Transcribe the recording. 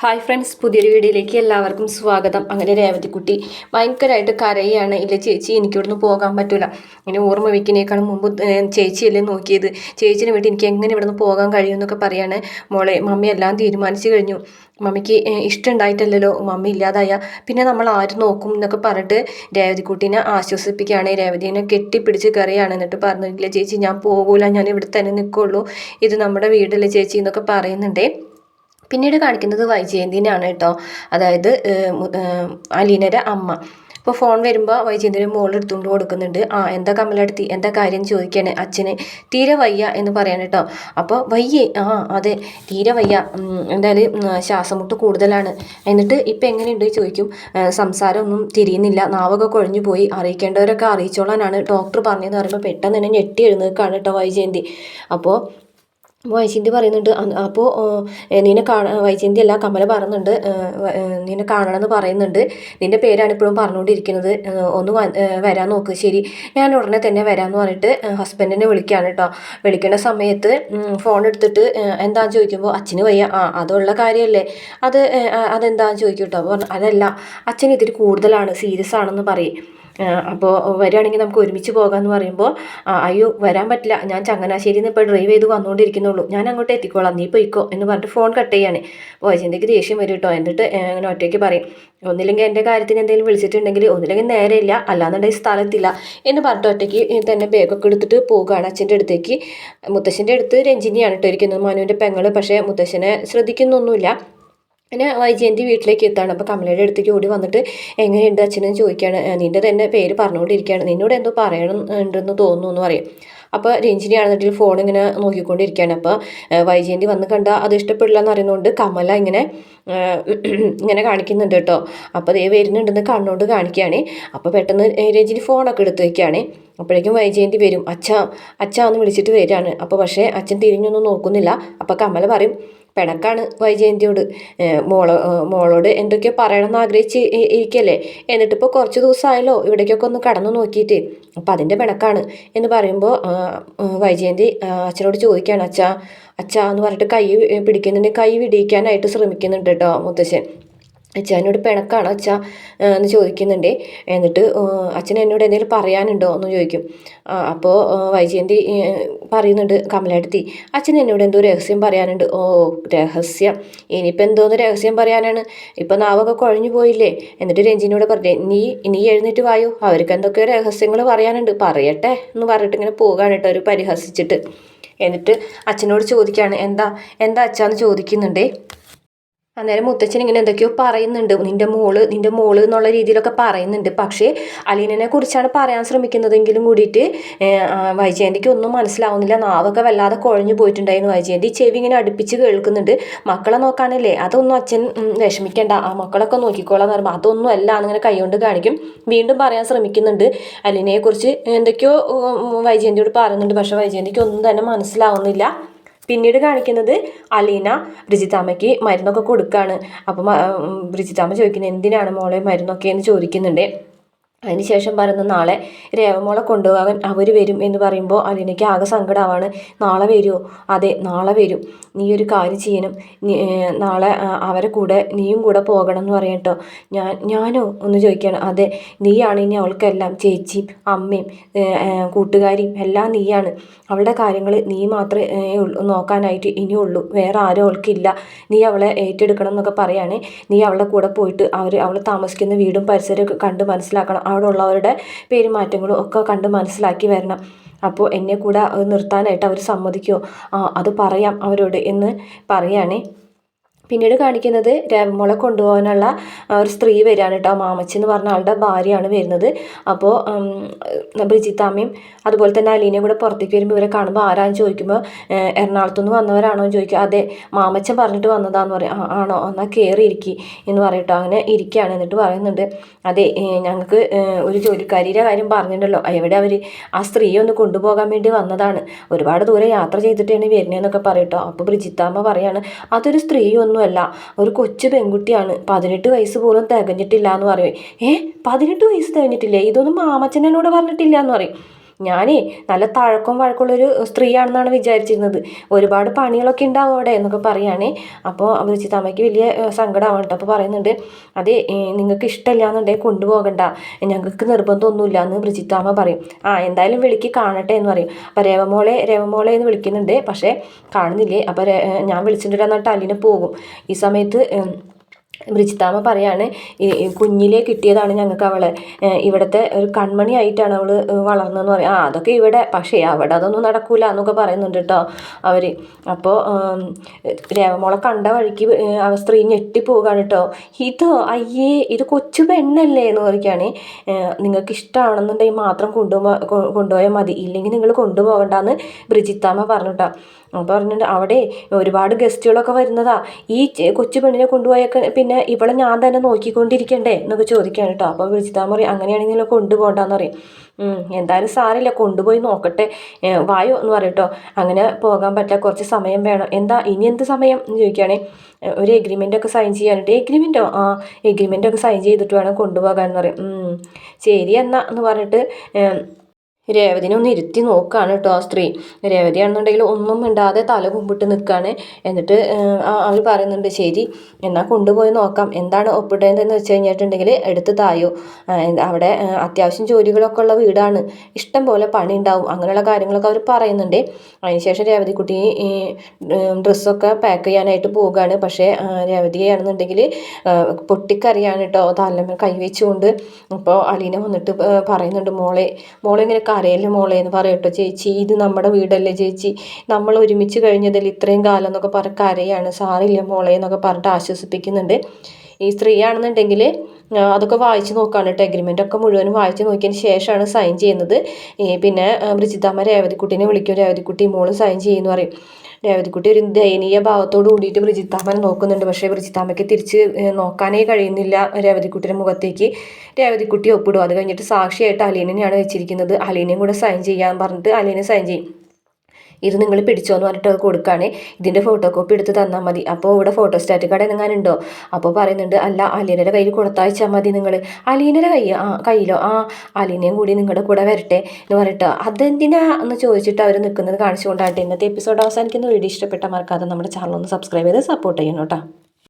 Hi friends പുതിയൊരു വീഡിയോയിലേക്ക് എല്ലാവർക്കും സ്വാഗതം. അങ്ങനെ രേവതിക്കുട്ടി ഭയങ്കരമായിട്ട് കരയാണ്. ഇല്ല ചേച്ചി എനിക്കിവിടുന്ന് പോകാൻ പറ്റില്ല ഇങ്ങനെ ഓർമ്മ വയ്ക്കുന്നേക്കാളും മുമ്പ് ചേച്ചിയല്ലേ നോക്കിയത്. ചേച്ചിനെ വേണ്ടി എനിക്ക് എങ്ങനെ ഇവിടുന്ന് പോകാൻ കഴിയുമെന്നൊക്കെ പറയാണ്. മോളെ മമ്മി എല്ലാം തീരുമാനിച്ചു കഴിഞ്ഞു. മമ്മിക്ക് ഇഷ്ടം ഇഷ്ടമുണ്ടായിട്ടല്ലല്ലോ മമ്മി ഇല്ലാതായ. പിന്നെ നമ്മൾ ആര് നോക്കും എന്നൊക്കെ പറഞ്ഞിട്ട് രേവതിക്കുട്ടീനെ ആശ്വസിപ്പിക്കുകയാണ്. രേവതിനെ കെട്ടിപ്പിടിച്ച് കയറിയാണ് എന്നിട്ട് പറഞ്ഞില്ല ചേച്ചി ഞാൻ പോകൂല ഞാൻ ഇവിടെ തന്നെ നിൽക്കുള്ളൂ. ഇത് നമ്മുടെ വീടല്ലേ ചേച്ചി എന്നൊക്കെ പറയുന്നുണ്ടേ. പിന്നീട് കാണിക്കുന്നത് വൈജയന്തിനാണ് കേട്ടോ. അതായത് അലീനയുടെ അമ്മ. ഇപ്പോൾ ഫോൺ വരുമ്പോൾ വൈജയന്തിന്റെ മോൾ എടുത്തുകൊണ്ട് കൊടുക്കുന്നുണ്ട്. ആ എന്താ കമലെടുത്തി? എന്താ കാര്യം ചോദിക്കാണ് അച്ഛന് തീരെ വയ്യ എന്ന് പറയാൻ കേട്ടോ. അപ്പോൾ വയ്യേ. ആ അതെ തീരെ വയ്യ. എന്തായാലും ശ്വാസമുട്ട് കൂടുതലാണ്. എന്നിട്ട് ഇപ്പം എങ്ങനെയുണ്ട് ചോദിക്കും. സംസാരമൊന്നും തിരിയുന്നില്ല. നാവൊക്കെ കുഴഞ്ഞു പോയി. അറിയിക്കേണ്ടവരൊക്കെ അറിയിച്ചോളാനാണ് ഡോക്ടർ പറഞ്ഞതെന്ന് പറയുമ്പോൾ പെട്ടെന്ന് തന്നെ ഞെട്ടി എഴുന്നേൽക്കാണ് കേട്ടോ വൈജയന്തി. അപ്പോൾ വൈജയന്തി പറയുന്നുണ്ട് അപ്പോൾ നിന്നെ കാണാൻ വൈജയന്തി അല്ല കമല പറയുന്നുണ്ട് നിന്നെ കാണണമെന്ന് പറയുന്നുണ്ട്. നിന്റെ പേരാണ് ഇപ്പോഴും പറഞ്ഞുകൊണ്ടിരിക്കുന്നത്. ഒന്ന് വരാൻ നോക്ക്. ശരി. ഞാൻ ഉടനെ തന്നെ വരാമെന്ന് പറഞ്ഞിട്ട് ഹസ്ബൻഡിനെ വിളിക്കുകയാണ് കേട്ടോ വിളിക്കുന്ന സമയത്ത് ഫോൺ എടുത്തിട്ട് എന്താണെന്ന് ചോദിക്കുമ്പോൾ അച്ഛന് വയ്യ. ആ അതുള്ള കാര്യമല്ലേ അത് അതെന്താണെന്ന് ചോദിക്കും കേട്ടോ അപ്പോൾ അതല്ല അച്ഛൻ ഇതിൽ കൂടുതലാണ് സീരിയസ് ആണെന്ന് പറയും. അപ്പോൾ വരികയാണെങ്കിൽ നമുക്ക് ഒരുമിച്ച് പോകാമെന്ന് പറയുമ്പോൾ അയ്യോ വരാൻ പറ്റില്ല. ഞാൻ ചങ്ങനാശ്ശേരിയിൽ നിന്ന് ഇപ്പോൾ ഡ്രൈവ് ചെയ്ത് വന്നുകൊണ്ടിരിക്കുന്നുള്ളൂ ഞാൻ അങ്ങോട്ട് എത്തിക്കോളാം. നീ പോയിക്കോ എന്ന് പറഞ്ഞിട്ട് ഫോൺ കട്ട് ചെയ്യാണ്. വൈജന്തിക്ക് ദേഷ്യം വരും കേട്ടോ എന്നിട്ട് അങ്ങനെ ഒറ്റയ്ക്ക് പറയും. ഒന്നില്ലെങ്കിൽ എന്റെ കാര്യത്തിന് എന്തെങ്കിലും വിളിച്ചിട്ടുണ്ടെങ്കിൽ ഒന്നില്ലെങ്കിൽ നേരെയില്ല അല്ലാന്നുണ്ടെങ്കിൽ സ്ഥലത്തില്ല എന്ന് പറഞ്ഞിട്ട് ഒറ്റയ്ക്ക് തന്നെ ബാഗൊക്കെ എടുത്തിട്ട് പോകുകയാണ് അച്ഛന്റെ അടുത്തേക്ക്. മുത്തശ്ശന്റെ അടുത്ത് രഞ്ജിനിയാണ് കേട്ടോ ഇരിക്കുന്നത്. മനുവിന്റെ പെങ്ങൾ പക്ഷേ മുത്തശ്ശനെ ശ്രദ്ധിക്കുന്നൊന്നുമില്ല. പിന്നെ വൈജയന്തി വീട്ടിലേക്ക് എത്താണ്? അപ്പോൾ കമലയുടെ അടുത്തേക്ക് ഓടി വന്നിട്ട് എങ്ങനെയുണ്ട് അച്ഛനെന്ന് ചോദിക്കുകയാണ് നിന്റെ തന്നെ പേര് പറഞ്ഞുകൊണ്ടിരിക്കുകയാണ്. നിന്നോട് എന്തോ പറയണം ഉണ്ടെന്ന് തോന്നുന്നു എന്ന് പറയും. അപ്പോൾ രഞ്ജിനി ആണെന്നിട്ട് ഫോൺ ഇങ്ങനെ നോക്കിക്കൊണ്ടിരിക്കുകയാണ്. അപ്പോൾ വൈജയന്തി വന്ന് കണ്ട അത് ഇഷ്ടപ്പെടില്ല എന്ന് അറിയുന്നതുകൊണ്ട് കമല ഇങ്ങനെ ഇങ്ങനെ കാണിക്കുന്നുണ്ട് കേട്ടോ. അപ്പോൾ ദേ വരുന്നുണ്ടെന്ന് കണ്ണുകൊണ്ട് കാണിക്കുകയാണ്. അപ്പോൾ പെട്ടെന്ന് രഞ്ജിനി ഫോണൊക്കെ എടുത്ത് വയ്ക്കുകയാണ് അപ്പോഴേക്കും വൈജയന്തി വരും. അച്ഛ അച്ഛ എന്ന് വിളിച്ചിട്ട് വരികയാണ്. അപ്പോൾ പക്ഷേ അച്ഛൻ തിരിഞ്ഞൊന്നും നോക്കുന്നില്ല. അപ്പോൾ കമല പറയും പിണക്കാണ് വൈജയന്തിയോട്. മോളോ മോളോട് എന്തൊക്കെയോ പറയണമെന്ന് ആഗ്രഹിച്ച് ഇരിക്കല്ലേ. എന്നിട്ടിപ്പോൾ കുറച്ച് ദിവസമായല്ലോ ഇവിടേക്കൊക്കെ ഒന്ന് കടന്നു നോക്കിയിട്ട്. അപ്പം അതിന്റെ പിണക്കാണ് എന്ന് പറയുമ്പോൾ വൈജയന്തി അച്ഛനോട് ചോദിക്കുകയാണ് അച്ഛാ അച്ഛാ എന്ന് പറഞ്ഞിട്ട് കൈ പിടിക്കുന്നുണ്ട്. കൈ വിടിയിക്കാനായിട്ട് ശ്രമിക്കുന്നുണ്ട് കേട്ടോ മുത്തശ്ശൻ. അച്ഛനോട് പിണക്കാണോ അച്ഛ എന്ന് ചോദിക്കുന്നുണ്ട്. എന്നിട്ട് അച്ഛൻ എന്നോട് എന്തെങ്കിലും പറയാനുണ്ടോ എന്ന് ചോദിക്കും. അപ്പോൾ വൈജയന്തി പറയുന്നുണ്ട് കമലടുത്തി അച്ഛൻ എന്നോട് എന്തോ രഹസ്യം പറയാനുണ്ട്. ഓ രഹസ്യം? ഇനിയിപ്പോൾ എന്തോന്ന് രഹസ്യം പറയാനാണ്? ഇപ്പം നാവൊക്കെ കുഴഞ്ഞു പോയില്ലേ? എന്നിട്ട് രഞ്ജിനോട് പറഞ്ഞു നീ ഇനി എഴുന്നേറ്റ് വായോ? അവർക്ക് എന്തൊക്കെയോ രഹസ്യങ്ങൾ പറയാനുണ്ട്. പറയട്ടെ എന്ന് പറഞ്ഞിട്ട് ഇങ്ങനെ പോകാണ് കേട്ടോ ഒരു പരിഹസിച്ചിട്ട്. എന്നിട്ട് അച്ഛനോട് ചോദിക്കുകയാണ് എന്താ എന്താ അച്ഛാന്ന് ചോദിക്കുന്നുണ്ടേ. അന്നേരം മുത്തച്ഛൻ ഇങ്ങനെ എന്തൊക്കെയോ പറയുന്നുണ്ട്. നിന്റെ മോൾ നിന്റെ മോൾ എന്നുള്ള രീതിയിലൊക്കെ പറയുന്നുണ്ട്. പക്ഷേ അലീനനെ കുറിച്ചാണ് പറയാൻ ശ്രമിക്കുന്നതെങ്കിലും കൂടിയിട്ട് വൈജയന്തിക്ക് ഒന്നും മനസ്സിലാവുന്നില്ല. നാവൊക്കെ വല്ലാതെ കുഴഞ്ഞു പോയിട്ടുണ്ടായിരുന്നു. വൈജയന്തി ചെവി ഇങ്ങനെ അടുപ്പിച്ച് കേൾക്കുന്നുണ്ട്. മക്കളെ നോക്കാനല്ലേ? അതൊന്നും അച്ഛൻ വിഷമിക്കേണ്ട. ആ മക്കളൊക്കെ നോക്കിക്കോളാം എന്ന് പറയുമ്പോൾ അതൊന്നും അല്ല എന്നിങ്ങനെ കൈകൊണ്ട് കാണിക്കും. വീണ്ടും പറയാൻ ശ്രമിക്കുന്നുണ്ട്. അലീനയെക്കുറിച്ച് എന്തൊക്കെയോ വൈജയന്തിയോട് പറയുന്നുണ്ട്. പക്ഷേ വൈജയന്തിക്ക് ഒന്നും തന്നെ മനസ്സിലാവുന്നില്ല. പിന്നീട് കാണിക്കുന്നത് അലീന ബ്രിജിത്താമ്മയ്ക്ക് മരുന്നൊക്കെ കൊടുക്കുകയാണ് അപ്പം ബ്രിജിത്താമ്മ ചോദിക്കുന്നത് എന്തിനാണ് മോളെ മരുന്നൊക്കെ? എന്ന് ചോദിക്കുന്നുണ്ട്. അതിനുശേഷം പറയുന്ന നാളെ രേവമോളെ കൊണ്ടുപോകാൻ അവർ വരും എന്ന് പറയുമ്പോൾ അലീനയ്ക്ക് ആകെ സങ്കടമാണ്. നാളെ വരുമോ അതെ നാളെ വരും. നീ ഒരു കാര്യം ചെയ്യണം. നാളെ അവരെ കൂടെ നീയും കൂടെ പോകണം എന്ന് പറയാം കേട്ടോ. ഞാൻ ഞാനോ? ഒന്ന് ചോദിക്കണം അതെ നീയാണ് ഇനി അവൾക്കെല്ലാം. ചേച്ചിയും അമ്മയും കൂട്ടുകാരിയും എല്ലാം നീയാണ്. അവളുടെ കാര്യങ്ങൾ നീ മാത്രമേ നോക്കാനായിട്ട് ഇനിയുള്ളൂ വേറെ ആരും അവൾക്കില്ല. നീ അവളെ ഏറ്റെടുക്കണം എന്നൊക്കെ പറയുകയാണെങ്കിൽ നീ അവളുടെ കൂടെ പോയിട്ട് അവർ അവൾ താമസിക്കുന്ന വീടും പരിസരമൊക്കെ കണ്ട് മനസ്സിലാക്കണം. അവിടെ ഉള്ളവരുടെ പെരുമാറ്റങ്ങളും ഒക്കെ കണ്ട് മനസ്സിലാക്കി വരണം. അപ്പോൾ എന്നെ കൂടെ നിർത്താനായിട്ട് അവർ സമ്മതിക്കുമോ ആ അത് പറയാം അവരോട് എന്ന് പറയുകയാണേ പിന്നീട് കാണിക്കുന്നത് രമോളെ കൊണ്ടുപോകാനുള്ള ഒരു സ്ത്രീ വരികയാണ് കേട്ടോ മാമച്ചി എന്ന് പറഞ്ഞ ആളുടെ ഭാര്യയാണ് വരുന്നത്. അപ്പോൾ ബ്രിജിത്താമ്മയും അതുപോലെ തന്നെ അലീനയും കൂടെ പുറത്തേക്ക് വരുമ്പോൾ ഇവരെ കാണുമ്പോൾ ആരാന്ന് ചോദിക്കുമ്പോൾ ഏഹ്, എറണാകുളത്തു നിന്ന് വന്നവരാണോ എന്ന് ചോദിക്കുക അതെ മാമച്ചൻ പറഞ്ഞിട്ട് വന്നതാന്ന് പറയും. "ആ, ആണോ? എന്നാൽ കയറി ഇരിക്കി എന്ന് പറയട്ടോ അങ്ങനെ ഇരിക്കുകയാണ് എന്നിട്ട് പറയുന്നുണ്ട്. അതെ ഞങ്ങൾക്ക് ഒരു ജോലിക്കാരിയുടെ കാര്യം പറഞ്ഞിട്ടുണ്ടല്ലോ. എവിടെ അവർ ആ സ്ത്രീയെ ഒന്ന് കൊണ്ടുപോകാൻ വേണ്ടി വന്നതാണ്. ഒരുപാട് ദൂരെ യാത്ര ചെയ്തിട്ടാണ് വരുന്നതെന്നൊക്കെ പറയട്ടോ അപ്പോൾ ബ്രിജിത്താമ്മ പറയാണ് അതൊരു സ്ത്രീയൊന്നുമല്ല ഒരു കൊച്ചു പെൺകുട്ടിയാണ്. പതിനെട്ട് വയസ്സ് പോലും തികഞ്ഞിട്ടില്ല എന്ന് പറയും. ഏ? പതിനെട്ട് വയസ്സ് തികഞ്ഞിട്ടില്ലേ? ഇതൊന്നും മാമച്ചൻ എന്നോട് പറഞ്ഞിട്ടില്ല എന്ന് പറയും. ഞാനേ നല്ല തഴക്കവും വഴക്കമുള്ളൊരു സ്ത്രീയാണെന്നാണ് വിചാരിച്ചിരുന്നത്. ഒരുപാട് പണികളൊക്കെ ഉണ്ടാവും അവിടെ എന്നൊക്കെ പറയുകയാണേ അപ്പോൾ ബ്രിജിത്താമ്മയ്ക്ക് വലിയ സങ്കടമാണ് കേട്ടോ അപ്പോൾ പറയുന്നുണ്ട് അതെ നിങ്ങൾക്ക് ഇഷ്ടമില്ല എന്നുണ്ടെങ്കിൽ കൊണ്ടുപോകണ്ട. ഞങ്ങൾക്ക് നിർബന്ധമൊന്നുമില്ല. എന്ന് ബ്രിജിത്താമ്മ പറയും. ആ എന്തായാലും വിളിക്ക് കാണട്ടെ എന്ന് പറയും. അപ്പോൾ രേവമോളെ രേവമോളെ എന്ന് വിളിക്കുന്നുണ്ട്. പക്ഷേ കാണുന്നില്ലേ? അപ്പോൾ ഞാൻ വിളിച്ചിട്ടുണ്ടെന്ന് പറഞ്ഞിട്ട് അലിനെ പോകും. ഈ സമയത്ത് ബ്രിജിത്താമ്മ പറയാണ് കുഞ്ഞിലേ കിട്ടിയതാണ് ഞങ്ങൾക്ക് അവളെ. ഇവിടുത്തെ ഒരു കൺമണി ആയിട്ടാണ് അവൾ വളർന്നതെന്ന് പറയും. ആ അതൊക്കെ ഇവിടെ പക്ഷേ അവിടെ അതൊന്നും നടക്കൂല എന്നൊക്കെ പറയുന്നുണ്ട് കേട്ടോ അവർ അപ്പോൾ രേവമോളെ കണ്ട വഴിക്ക് അവ സ്ത്രീ ഞെട്ടിപ്പോവുകയാണ് കേട്ടോ ഇതോ അയ്യേ ഇത് കൊച്ചു പെണ്ണല്ലേ എന്ന് പറയുകയാണ് നിങ്ങൾക്ക് ഇഷ്ടമാണെന്നുണ്ടെങ്കിൽ മാത്രം കൊണ്ടുപോ കൊണ്ടുപോയാൽ മതി. ഇല്ലെങ്കിൽ നിങ്ങൾ കൊണ്ടുപോകണ്ടെന്ന് ബ്രിജിത്താമ്മ പറഞ്ഞു കേട്ടോ അപ്പോൾ പറഞ്ഞിട്ട് അവിടെ ഒരുപാട് ഗസ്റ്റുകളൊക്കെ വരുന്നതാ. ഈ കൊച്ചു പെണ്ണിനെ കൊണ്ടുപോയൊക്കെ പിന്നെ ഇവളെ ഞാൻ തന്നെ നോക്കിക്കൊണ്ടിരിക്കണ്ടേ എന്നൊക്കെ ചോദിക്കുകയാണ് കേട്ടോ അപ്പോൾ വിളിച്ചിട്ടാൽ പറയും അങ്ങനെയാണെങ്കിൽ കൊണ്ടുപോകണ്ടെന്ന് പറയും. എന്തായാലും സാറില്ല കൊണ്ടുപോയി നോക്കട്ടെ. വായോ എന്ന് പറയും കേട്ടോ അങ്ങനെ പോകാൻ പറ്റില്ല കുറച്ച് സമയം വേണം. എന്താ ഇനി എന്ത് സമയം? എന്ന് ചോദിക്കുകയാണെങ്കിൽ ഒരു എഗ്രിമെന്റൊക്കെ സൈൻ ചെയ്യാനുണ്ട് എഗ്രിമെന്റോ ആ എഗ്രിമെന്റൊക്കെ സൈൻ ചെയ്തിട്ട് വേണം കൊണ്ടുപോകാൻ എന്ന് പറയും. ശരി എന്നാ എന്ന് പറഞ്ഞിട്ട് രേവതിനെ ഒന്ന് ഇരുത്തി നോക്കുകയാണ് കേട്ടോ ആ സ്ത്രീ. രേവതിയാണെന്നുണ്ടെങ്കിൽ ഒന്നും മിണ്ടാതെ തല കുമ്പിട്ട് നിൽക്കുകയാണ് എന്നിട്ട് അവർ പറയുന്നുണ്ട് ശരി എന്നാൽ കൊണ്ടുപോയി നോക്കാം. എന്താണ് ഒപ്പിടേണ്ടതെന്ന് വെച്ച് കഴിഞ്ഞിട്ടുണ്ടെങ്കിൽ എടുത്ത് തായോ? അവിടെ അത്യാവശ്യം ജോലികളൊക്കെ ഉള്ള വീടാണ്. ഇഷ്ടം പോലെ പണി ഉണ്ടാവും. അങ്ങനെയുള്ള കാര്യങ്ങളൊക്കെ അവർ പറയുന്നുണ്ട്. അതിനുശേഷം രേവതിക്കുട്ടി ഈ ഡ്രസ്സൊക്കെ പാക്ക് ചെയ്യാനായിട്ട് പോവുകയാണ് പക്ഷേ രേവതിയാണെന്നുണ്ടെങ്കിൽ പൊട്ടിക്കറിയാണ് കേട്ടോ. തലമ കൈവച്ചുകൊണ്ട്. അപ്പോൾ അലീന വന്നിട്ട് പറയുന്നുണ്ട് മോളെ മോളെ കരയല്ലേ മോളെ എന്ന് പറയട്ടോ ചേച്ചി. ഇത് നമ്മുടെ വീടല്ലേ ചേച്ചി. നമ്മൾ ഒരുമിച്ച് കഴിഞ്ഞതിൽ ഇത്രയും കാലം എന്നൊക്കെ പറഞ്ഞ കരയാണ്. സാറില്ല മോളെ എന്നൊക്കെ പറഞ്ഞിട്ട് ആശ്വസിപ്പിക്കുന്നുണ്ട്. ഈ സ്ത്രീയാണെന്നുണ്ടെങ്കിൽ അതൊക്കെ വായിച്ച് നോക്കുകയാണ് കേട്ടോ. എഗ്രിമെന്റ് ഒക്കെ മുഴുവനും വായിച്ച് നോക്കിയതിന് ശേഷമാണ് സൈൻ ചെയ്യുന്നത്. പിന്നെ ബ്രിജിതാമ്മ രേവതിക്കുട്ടീനെ വിളിക്കും. രേവതിക്കുട്ടി മോൾ സൈൻ ചെയ്യുമെന്ന് പറയും. രേവതിക്കുട്ടി ഒരു ദയനീയ ഭാവത്തോട് കൂടിയിട്ട് ബ്രിജിത്താമ്മനെ നോക്കുന്നുണ്ട്. പക്ഷേ ബ്രിജിത്താമ്മയ്ക്ക് തിരിച്ച് നോക്കാനേ കഴിയുന്നില്ല രേവതിക്കുട്ടിയുടെ മുഖത്തേക്ക്. രേവതിക്കുട്ടി ഒപ്പിടും. അത് കഴിഞ്ഞിട്ട് സാക്ഷിയായിട്ട് അലീനെയാണ് വെച്ചിരിക്കുന്നത്. അലീനയും കൂടെ സൈൻ ചെയ്യാൻ പറഞ്ഞിട്ട് അലീനെ സൈൻ ചെയ്യും. ഇത് നിങ്ങൾ പിടിച്ചോ എന്ന് പറഞ്ഞിട്ട് കൊടുക്കുകയാണ് ഇതിന്റെ ഫോട്ടോ കോപ്പി എടുത്ത് തന്നാൽ മതി. അപ്പോൾ ഇവിടെ ഫോട്ടോ സ്റ്റാറ്റ് കട എങ്ങാനുണ്ടോ അപ്പോൾ പറയുന്നുണ്ട് അല്ല അലീനയുടെ കയ്യിൽ കൊടുത്തയച്ചാൽ മതി നിങ്ങൾ അലീനയുടെ കൈ ആ കയ്യിലോ? ആ അലീനയും കൂടി നിങ്ങളുടെ കൂടെ വരട്ടെ എന്ന് പറഞ്ഞിട്ട് അതെന്തിനാ എന്ന് ചോദിച്ചിട്ട് അവർ നിൽക്കുന്നത് കാണിച്ചുകൊണ്ടായിട്ട് ഇന്നത്തെ എപ്പിസോഡ് അവസാനിക്കുന്ന. വീഡിയോ ഇഷ്ടപ്പെട്ട മറക്കാതെ നമ്മുടെ ചാനൽ ഒന്ന് സബ്സ്ക്രൈബ് ചെയ്ത് സപ്പോർട്ട് ചെയ്യണം കേട്ടോ.